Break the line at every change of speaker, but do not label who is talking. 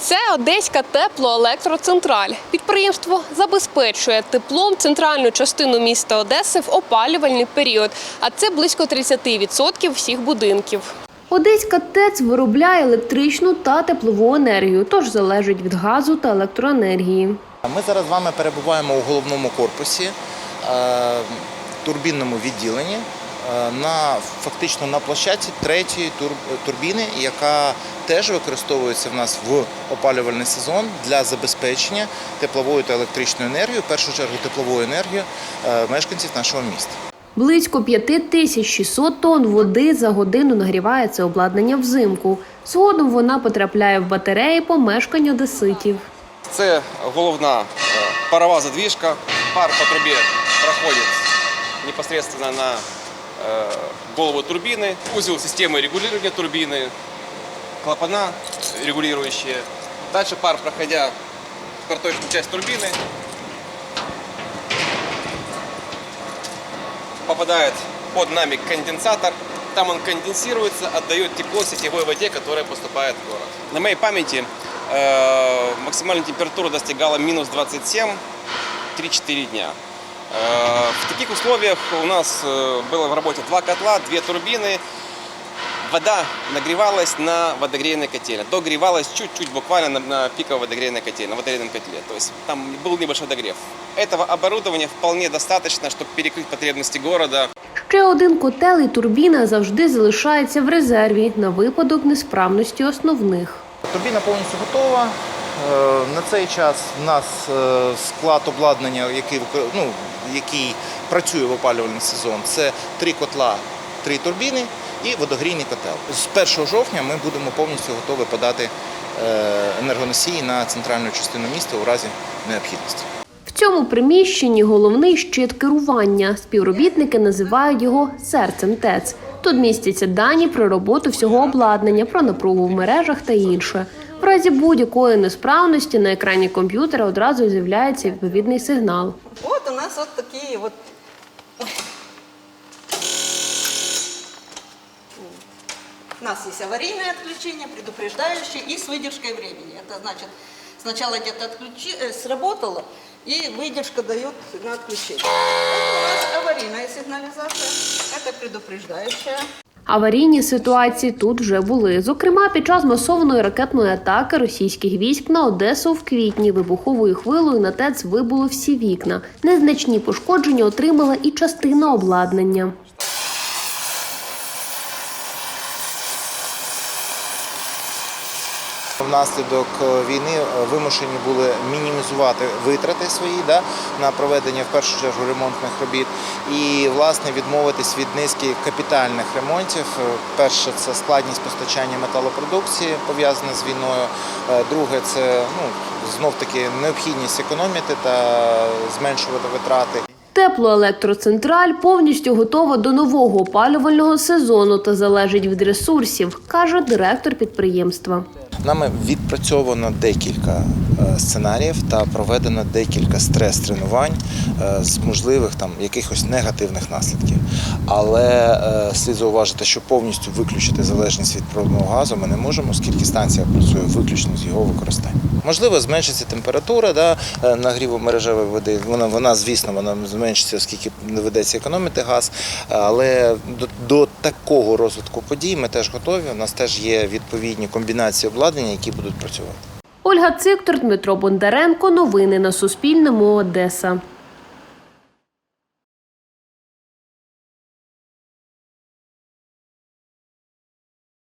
Це Одеська теплоелектроцентраль. Підприємство забезпечує теплом центральну частину міста Одеси в опалювальний період, а це близько 30% всіх будинків. Одеська ТЕЦ виробляє електричну та теплову енергію, тож залежить від газу та електроенергії.
Ми зараз з вами перебуваємо у головному корпусі, е, турбінному відділенні, е, на фактично на площадці третьої турбіни, яка теж використовується в нас в опалювальний сезон для забезпечення тепловою та електричною енергією, в першу чергу тепловою енергією е, мешканців нашого міста.
Близько 5600 тонн води за годину нагріває це обладнання взимку. Згодом вона потрапляє в батареї помешкань одеситів.
Це головна е, парова задвижка. Пар по трубі проходить непосредственно на е, голову турбины, узел системы регулирования турбины, Клапана регулирующие. Дальше пар, проходя в карточную часть турбины, попадает под нами конденсатор. Там он конденсируется, отдает тепло сетевой воде, которая поступает в город. На моей памяти э, максимальная температура достигала минус 27 3-4 дня. Э, в таких условиях у нас э, было в работе два котла, две турбины. Вода нагревалась на водогрейной котельне. Догревалась чуть-чуть буквально на, на пиковой водогрейной котельне, на водогрейном котле. То есть там был небольшой догрев. Этого оборудования вполне достаточно, чтобы перекрыть потребности города.
Ще один котел і турбіна завжди залишається в резерві на випадок несправності основних.
Турбіна повністю готова. Е, На цей час в нас е, склад обладнання, який, вико- ну, який працює в опалювальний сезон, це три котла, три турбіни і водогрійний котел. З 1 жовтня ми будемо повністю готові подати е, енергоносії на центральну частину міста у разі необхідності.
В цьому приміщенні головний щит керування. Співробітники називають його серцем ТЕЦ. Тут містяться дані про роботу всього обладнання, про напругу в мережах та інше. В разі будь-якої несправності на екрані комп'ютера одразу з'являється відповідний сигнал.
Вот у нас вот такие вот. У нас есть аварийное отключение, предупреждающее и с выдержкой времени. Это значит, сначала где-то отключи, э, сработало, и выдержка дает на отключение. Это у нас аварийная сигнализация, это предупреждающая.
Аварійні ситуації тут вже були. Зокрема, під час масованої ракетної атаки російських військ на Одесу в квітні вибуховою хвилою на ТЕЦ вибуло всі вікна. Незначні пошкодження отримала і частина обладнання.
Внаслідок е, війни е, вимушені були мінімізувати витрати свої да, на проведення в першу чергу ремонтних робіт і власне відмовитись від низки капітальних ремонтів. Е, Перше це складність постачання металопродукції пов'язана з війною. Друге це ну знов таки необхідність економити та зменшувати витрати.
Теплоелектроцентраль повністю готова до нового опалювального сезону та залежить від ресурсів, каже директор підприємства.
Нами відпрацьовано декілька е, сценаріїв та проведено декілька стрес-тренувань е, з можливих там якихось негативних наслідків. Але е, слід зауважити, що повністю виключити залежність від природного газу ми не можемо, оскільки станція працює виключно з його використання. Можливо, зменшиться температура да, е, нагріву мережевої води. Вона, вона, звісно, вона зменшиться, оскільки доведеться економити газ. Але до, до такого розвитку подій ми теж готові. У нас теж є відповідні комбінації обладнання, які будуть працювати.
Ольга Циктор, Дмитро Бондаренко. Новини на Суспільному. Одеса.